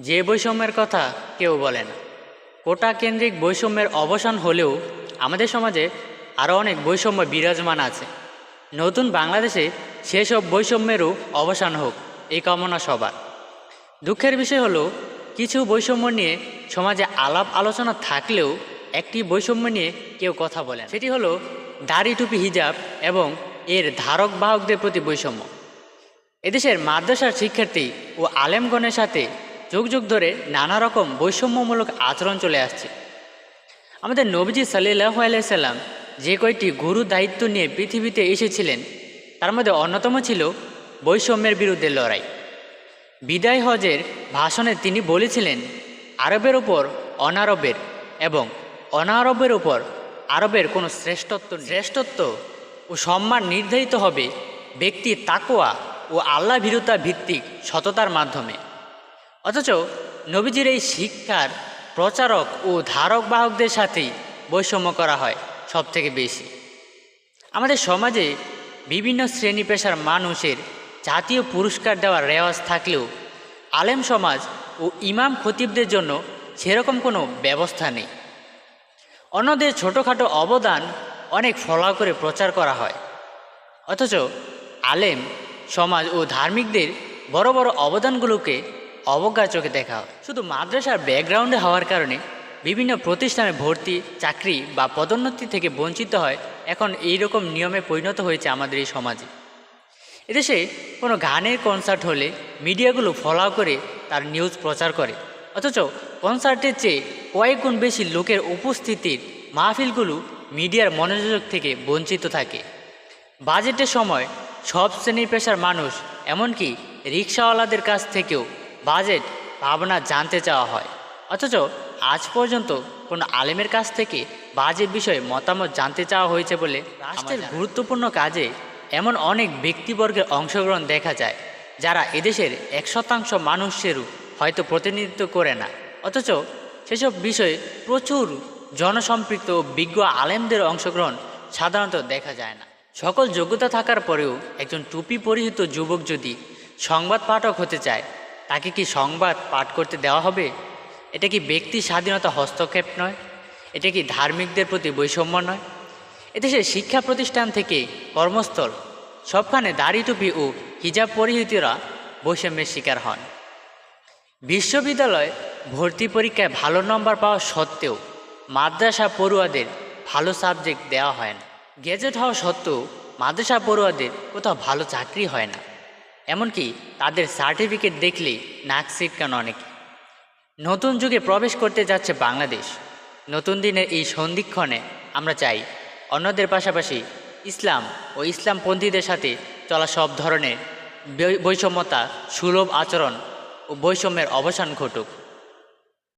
যে বৈষম্যের কথা কেউ বলে না। কোটা কেন্দ্রিক বৈষম্যের অবসান হলেও আমাদের সমাজে আরও অনেক বৈষম্য বিরাজমান আছে। নতুন বাংলাদেশে সেসব বৈষম্যেরও অবসান হোক এই কামনা সবার। দুঃখের বিষয় হলো, কিছু বৈষম্য নিয়ে সমাজে আলাপ আলোচনা থাকলেও একটি বৈষম্য নিয়ে কেউ কথা বলেন সেটি হলো দাড়ি টুপি হিজাব এবং এর ধারক বাহকদের প্রতি বৈষম্য। এদেশের মাদ্রাসার শিক্ষার্থী ও আলেমগণের সাথে যুগ যুগ ধরে নানা রকম বৈষম্যমূলক আচরণ চলে আসছে। আমাদের নবীজি সাল্লাহ আলাইসাল্লাম যে কয়টি গুরু দায়িত্ব নিয়ে পৃথিবীতে এসেছিলেন, তার মধ্যে অন্যতম ছিল বৈষম্যের বিরুদ্ধে লড়াই। বিদায় হজের ভাষণে তিনি বলেছিলেন, আরবের ওপর অনারবের এবং অনারবের ওপর আরবের কোনো শ্রেষ্ঠত্ব। শ্রেষ্ঠত্ব ও সম্মান নির্ধারিত হবে ব্যক্তির তাকোয়া ও আল্লাহ ভীরতা ভিত্তিক সততার মাধ্যমে। অথচ নবীজির এই শিক্ষার প্রচারক ও ধারক বাহকদের সাথেই বৈষম্য করা হয় সব থেকে বেশি। আমাদের সমাজে বিভিন্ন শ্রেণি পেশার মানুষের জাতীয় পুরস্কার দেওয়ার রেওয়াজ থাকলেও আলেম সমাজ ও ইমাম খতিবদের জন্য সেরকম কোনো ব্যবস্থা নেই। অন্যদের ছোটোখাটো অবদান অনেক ফলা করে প্রচার করা হয়। অথচ আলেম সমাজ ও ধার্মিকদের বড় বড় অবদানগুলোকে অবজ্ঞার চোখে দেখা হয়। শুধু মাদ্রাসার ব্যাকগ্রাউন্ডে হওয়ার কারণে বিভিন্ন প্রতিষ্ঠানে ভর্তি, চাকরি বা পদোন্নতি থেকে বঞ্চিত হয় এখন এই রকম নিয়মে পরিণত হয়েছে আমাদের এই সমাজে। এদেশে কোনো গানের কনসার্ট হলে মিডিয়াগুলো ফলাও করে তার নিউজ প্রচার করে। অথচ কনসার্টের চেয়ে কয়েক গুণ বেশি লোকের উপস্থিতির মাহফিলগুলো মিডিয়ার মনোযোগ থেকে বঞ্চিত থাকে। বাজেটের সময় সব শ্রেণির পেশার মানুষ, এমনকি রিক্সাওয়ালাদের কাছ থেকেও বাজেট ভাবনা জানতে চাওয়া হয়। অথচ আজ পর্যন্ত কোনো আলেমের কাছ থেকে বাজেট বিষয়ে মতামত জানতে চাওয়া হয়েছে বলে রাষ্ট্রের গুরুত্বপূর্ণ কাজে এমন অনেক ব্যক্তিবর্গের অংশগ্রহণ দেখা যায় যারা এদেশের এক শতাংশ মানুষেরও হয়তো প্রতিনিধিত্ব করে না। অথচ সেসব বিষয়ে প্রচুর জনসম্পৃক্ত ও বিজ্ঞ আলেমদের অংশগ্রহণ সাধারণত দেখা যায় না। সকল যোগ্যতা থাকার পরেও একজন টুপি পরিহিত যুবক যদি সংবাদ পাঠক হতে চায় তাকে কি সংবাদ পাঠ করতে দেওয়া হবে? এটা কি ব্যক্তি স্বাধীনতা হস্তক্ষেপ নয়? এটা কি ধার্মিকদের প্রতি বৈষম্য নয়? এদেশের শিক্ষা প্রতিষ্ঠান থেকে কর্মস্থল, সবখানে দাড়ি টুপি ও হিজাব পরিহিতরা বৈষম্যের শিকার হন। বিশ্ববিদ্যালয় ভর্তি পরীক্ষায় ভালো নম্বর পাওয়া সত্ত্বেও মাদ্রাসা পড়ুয়াদের ভালো সাবজেক্ট দেওয়া হয় না। গেজেট হওয়া সত্ত্বেও মাদ্রাসা পড়ুয়াদের কোথাও ভালো চাকরি হয় না। এমনকি তাদের সার্টিফিকেট দেখলেই নাক সিটকান অনেকে। নতুন যুগে প্রবেশ করতে যাচ্ছে বাংলাদেশ। নতুন দিনের এই সন্ধিক্ষণে আমরা চাই অন্যদের পাশাপাশি ইসলাম ও ইসলামপন্থীদের সাথে চলা সব ধরনের বৈষম্যতা সুলভ আচরণ ও বৈষম্যের অবসান ঘটুক।